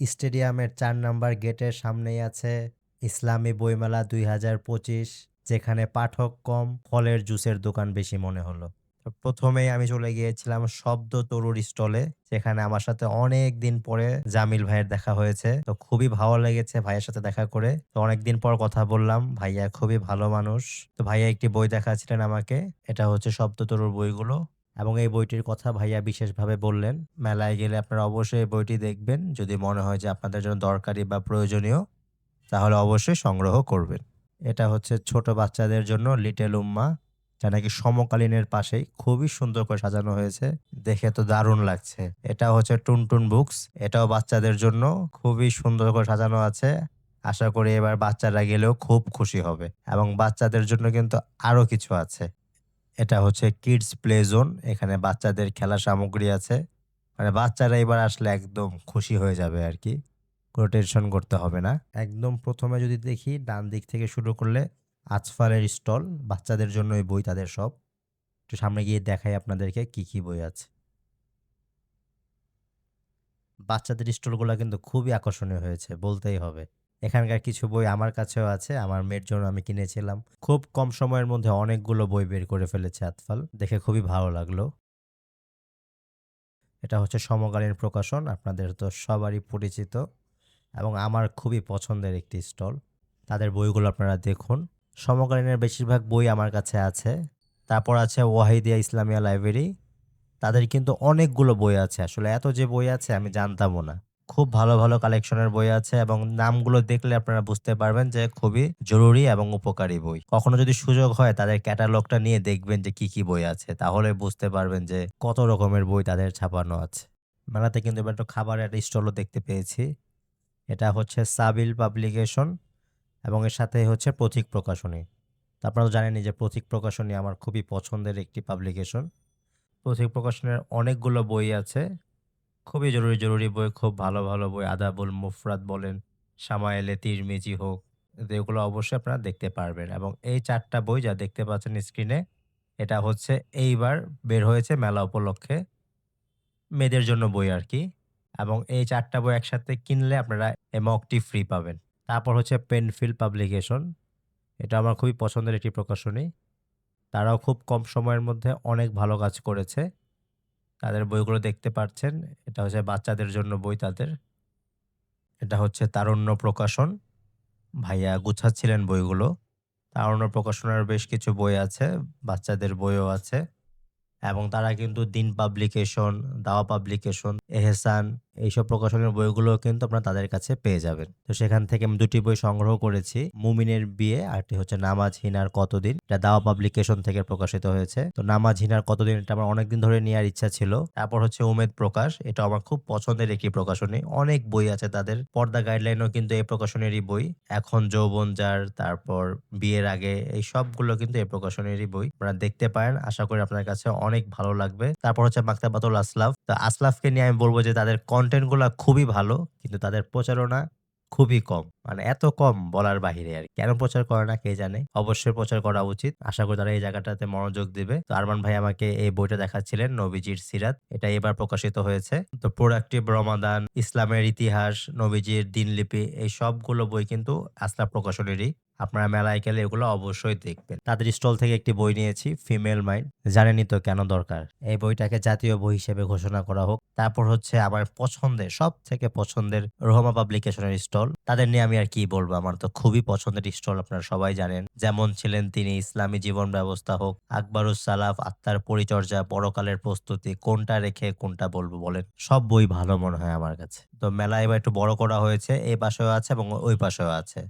স্টেডিয়ামের চার নাম্বার গেটের সামনেই আছে ইসলামী বইমেলা দুই হাজার পঁচিশ, যেখানে পাঠক কম, ফলের জুসের দোকান বেশি মনে হলো। প্রথমেই আমি চলে গিয়েছিলাম শব্দ তরুর স্টলে, যেখানে আমার সাথে অনেক দিন পরে জামিল ভাইয়ের দেখা হয়েছে। তো খুবই ভালো লেগেছে ভাইয়ের সাথে দেখা করে। তো অনেকদিন পর কথা বললাম, ভাইয়া খুবই ভালো মানুষ। তো ভাইয়া একটি বই দেখাচ্ছিলেন আমাকে, এটা হচ্ছে শব্দ তরুর বইগুলো। এবং এই বইটির কথা ভাইয়া বিশেষভাবে বললেন। মেলায় গেলে আপনারা অবশ্যই এই বইটি দেখবেন। যদি মনে হয় যে আপনাদের জন্য দরকারি বা প্রয়োজনীয়, তাহলে অবশ্যই সংগ্রহ করবেন। এটা হচ্ছে ছোট বাচ্চাদের জন্য লিটল উম্মা, যা নাকি সমকালীনের পাশেই খুবই সুন্দর করে সাজানো হয়েছে। দেখে তো দারুণ লাগছে। এটা হচ্ছে টুনটুন বুকস। এটাও বাচ্চাদের জন্য খুবই সুন্দর করে সাজানো আছে। আশা করি এবার বাচ্চারা গেলেও খুব খুশি হবে। এবং বাচ্চাদের জন্য কিন্তু আরও কিছু আছে। এটা হচ্ছে কিডস প্লে জোন এখানে বাচ্চাদের খেলার সামগ্রী আছে। মানে বাচ্চারা এবার আসলে একদম খুশি হয়ে যাবে আর কি, কোনো টেনশন করতে হবে না। একদম প্রথমে যদি দেখি, ডান দিক থেকে শুরু করলে আজফালের স্টল বাচ্চাদের জন্য এই বই তাদের সব। একটু সামনে গিয়ে দেখাই আপনাদেরকে কি কি বই আছে। বাচ্চাদের স্টলগুলো কিন্তু খুবই আকর্ষণীয় হয়েছে, বলতেই হবে। এখানকার কিছু বই আমার কাছেও আছে, আমার মেয়ের জন্য আমি কিনেছিলাম। খুব কম সময়ের মধ্যে অনেকগুলো বই বের করে ফেলেছে আতফাল। দেখে খুবই ভালো লাগল। এটা হচ্ছে সমকালীন প্রকাশন, আপনাদের তো সবারই পরিচিত এবং আমার খুবই পছন্দের একটি স্টল। তাদের বইগুলো আপনারা দেখুন। সমকালীনের বেশিরভাগ বই আমার কাছে আছে। তারপর আছে ওয়াহিদিয়া ইসলামিয়া লাইব্রেরি। তাদের কিন্তু অনেকগুলো বই আছে। আসলে এত যে বই আছে আমি জানতামও না। খুব ভালো ভালো কালেকশনের বই আছে এবং নামগুলো দেখলে আপনারা বুঝতে পারবেন যে খুবই জরুরি এবং উপকারী বই। কখনো যদি সুযোগ হয় তাদের ক্যাটালগটা নিয়ে দেখবেন যে কি কি বই আছে, তাহলে বুঝতে পারবেন যে কত রকমের বই তাদের ছাপানো আছে। মেলাতে কিন্তু এবার একটু খাবারের একটা স্টলও দেখতে পেয়েছি। এটা হচ্ছে সাবিল পাবলিকেশন এবং এর সাথে হচ্ছে প্রতীক প্রকাশনী তো আপনারা জানেনই যে প্রতীক প্রকাশনী আমার খুবই পছন্দের একটি পাবলিকেশন প্রতীক প্রকাশনের অনেকগুলো বই আছে। খুবই জরুরি জরুরি বই, খুব ভালো ভালো বই। আদাবুল মুফরাত বলেন, সামায়েলে তিরমিজি হোক এগুলো অবশ্যই আপনারা দেখতে পারবেন। এবং এই চারটা বই যা দেখতে পাচ্ছেন স্ক্রিনে, এটা হচ্ছে এইবার বের হয়েছে মেলা উপলক্ষে মেয়েদের জন্য বই আর কি। এবং এই চারটা বই একসাথে কিনলে আপনারা এই মকটি ফ্রি পাবেন। তারপর হচ্ছে পেনফিল পাবলিকেশন এটা আমার খুবই পছন্দের একটি প্রকাশনী। তারাও খুব কম সময়ের মধ্যে অনেক ভালো কাজ করেছে। তাদের বইগুলো দেখতে পাচ্ছেন এটা হচ্ছে বাচ্চাদের জন্য বই তাদের। এটা হচ্ছে তারুণ্য প্রকাশন। ভাইয়া গুছাচ্ছিলেন বইগুলো। তারুণ্য প্রকাশনের বেশ কিছু বই আছে, বাচ্চাদের বইও আছে। এবং তারা কিন্তু দিন পাবলিকেশন, দাওয়া পাবলিকেশন এহসান এইসব প্রকাশনের বইগুলো কিন্তু আপনারা তাদের কাছে পেয়ে যাবেন। তো সেখান থেকে আমি দুটি বই সংগ্রহ করেছি। মুমিনের বিয়ে আরটি হচ্ছে নামাজ হিনার কতদিন? এটা দাওয়া পাবলিকেশন থেকে প্রকাশিত হয়েছে। তো নামাজ হিনার কতদিন এটা আমার অনেকদিন ধরে নেওয়ার ইচ্ছা ছিল। তারপর হচ্ছে উমেদ প্রকাশ এটা আমার খুব পছন্দের একটি প্রকাশনী। অনেক বই আছে তাদের। পর্দা গাইডলাইনও কিন্তু এই প্রকাশনেরই বই। এখন যৌবন যার, তারপর বিয়ের আগে, এই সবগুলো কিন্তু এই প্রকাশনেরই বই। আপনারা দেখতে পারেন, আশা করি আপনার কাছে অনেক ভালো লাগবে। তারপর হচ্ছে মাকতাবাতুল আসলাফ তো আসলাফকে নিয়ে আমি বলব যে তাদের কন্টেন্টগুলা খুবই ভালো, কিন্তু তাদের প্রচারণা খুবই কম। মানে এত কম বলার বাহিরে আর। কেন প্রচার করে না কে জানে? অবশ্যই প্রচার করা উচিত। আশা করি তারা এই জায়গাটাতে মনোযোগ দিবে। তো আরমান ভাই আমাকে এই বইটা দেখাচ্ছিলেন, নবীজির সিরাত। এটা এবার প্রকাশিত হয়েছে। তো প্রোডাক্টিভ রমাদান ইসলামের ইতিহাস নবীজির দিনলিপি এই সবগুলো বই কিন্তু আসলাফ প্রকাশনেরই। আপনারা মেলায় গেলে এগুলো অবশ্যই দেখবেন। তাদের স্টল থেকে একটি বই নিয়েছি, ফিমেল মাইন্ড। জানেনই তো কেন দরকার। এই বইটাকে জাতীয় বই হিসেবে ঘোষণা করা হোক। তারপর হচ্ছে আমার পছন্দের সব থেকে পছন্দের রোহমা পাবলিকেশনের স্টল। তাদের নিয়ে আমি আর কি বলব? আমার তো খুবই পছন্দের স্টল, আপনারা সবাই জানেন। যেমন ছিলেন তিনি ইসলামী জীবন ব্যবস্থা হোক, আকবরুস সালাফ, আত্মার পরিচর্যা বড়কালের প্রস্তুতি, কোনটা রেখে কোনটা বলব বলেন? সব বই ভালো মনে হয় আমার কাছে। তো মেলা এবার একটু বড় করা হয়েছে এই পাশেও আছে এবং ওই পাশেও আছে।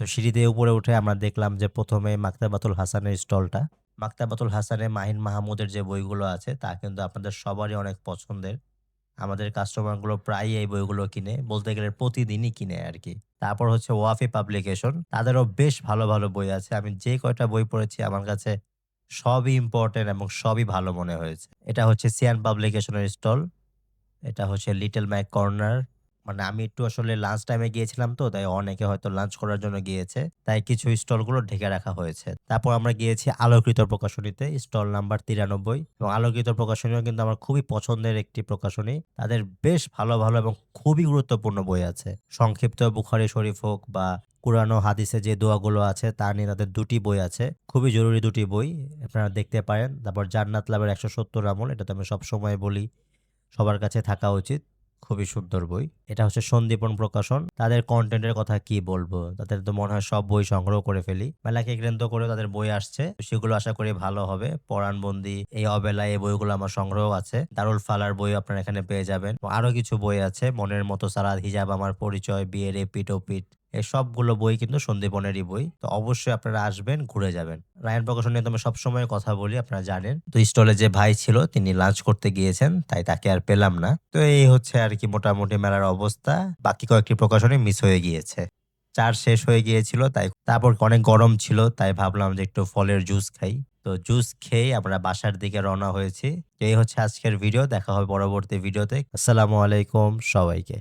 তো সিঁড়িতে উপরে উঠে আমরা দেখলাম যে প্রথমে মাকতাবাতুল হাসানের স্টলটা। মাকতাবাতুল হাসানে মাহিন মাহমুদের যে বইগুলো আছে, তা কিন্তু আপনাদের সবারই অনেক পছন্দের। আমাদের কাস্টমারগুলো প্রায়ই এই বইগুলো কিনে, বলতে গেলে প্রতিদিনই কিনে আর কি। তারপর হচ্ছে ওয়াফি পাবলিকেশন। তাদেরও বেশ ভালো ভালো বই আছে। আমি যে কয়টা বই পড়েছি, আমার কাছে সবই ইম্পর্টেন্ট এবং সবই ভালো মনে হয়েছে। এটা হচ্ছে সিয়ান পাবলিকেশনের স্টল। এটা হচ্ছে লিটল ম্যাক কর্নার। মানে আমি একটু আসলে লাঞ্চ টাইমে গিয়েছিলাম তো, তাই অনেকে হয়তো লাঞ্চ করার জন্য গিয়েছে। তাই কিছু স্টলগুলো ঢেকে রাখা হয়েছে। তারপর আমরা গিয়েছি আলোকিত প্রকাশনীতে স্টল নাম্বার তিরানব্বই। এবং আলোকিত প্রকাশনীও কিন্তু আমার খুবই পছন্দের একটি প্রকাশনী। তাদের বেশ ভালো ভালো এবং খুবই গুরুত্বপূর্ণ বই আছে। সংক্ষিপ্ত বুখারি শরীফ হোক বা কুরআন হাদিসে যে দোয়াগুলো আছে, তা নিয়ে তাদের দুটি বই আছে। খুবই জরুরি দুটি বই, আপনারা দেখতে পারেন। তারপর জান্নাত লাভের একশো সত্তর আমল, এটা তো আমি সবসময় বলি। সবার কাছে থাকা উচিত। খুবই সুন্দর বই। এটা হচ্ছে সন্দীপন প্রকাশন। তাদের কন্টেন্টের কথা কি বলব? তাদের তো মনে হয় সব বই সংগ্রহ করে ফেলি। মেলাকে কেন্দ্র করে তাদের বই আসছে। সেগুলো আশা করি ভালো হবে। পরাণবন্দি, এই অবেলায় এই বইগুলো আমার সংগ্রহ আছে। দারুল ফালার বই আপনারা এখানে পেয়ে যাবেন। আরও কিছু বই আছে। মনের মতো সারাদ হিজাব, আমার পরিচয়, বিয়ের এ পিঠ ও ওপিট এই সবগুলো বই কিন্তু সন্দীপনেরই বই। তো অবশ্যই আপনারা আসবেন, ঘুরে যাবেন। রায়ন প্রকাশন নিয়ে আমি সবসময় কথা বলি, আপনারা জানেন। তো স্টলে যে ভাই ছিল, তিনি লাঞ্চ করতে গিয়েছেন, তাই তাকে আর পেলাম না। তো এই হচ্ছে আর কি মোটামুটি মেলার অবস্থা। বাকি কয়েকটি প্রকাশনে মিস হয়ে গিয়েছে। চার শেষ হয়ে গিয়েছিল, তাই তারপর অনেক গরম ছিল, তাই ভাবলাম যে একটু ফলের জুস খাই। তো জুস খেয়ে আমরা বাসার দিকে রওনা হয়েছি। এই হচ্ছে আজকের ভিডিও, দেখা হবে পরবর্তী ভিডিওতে। আসসালামু আলাইকুম সবাইকে।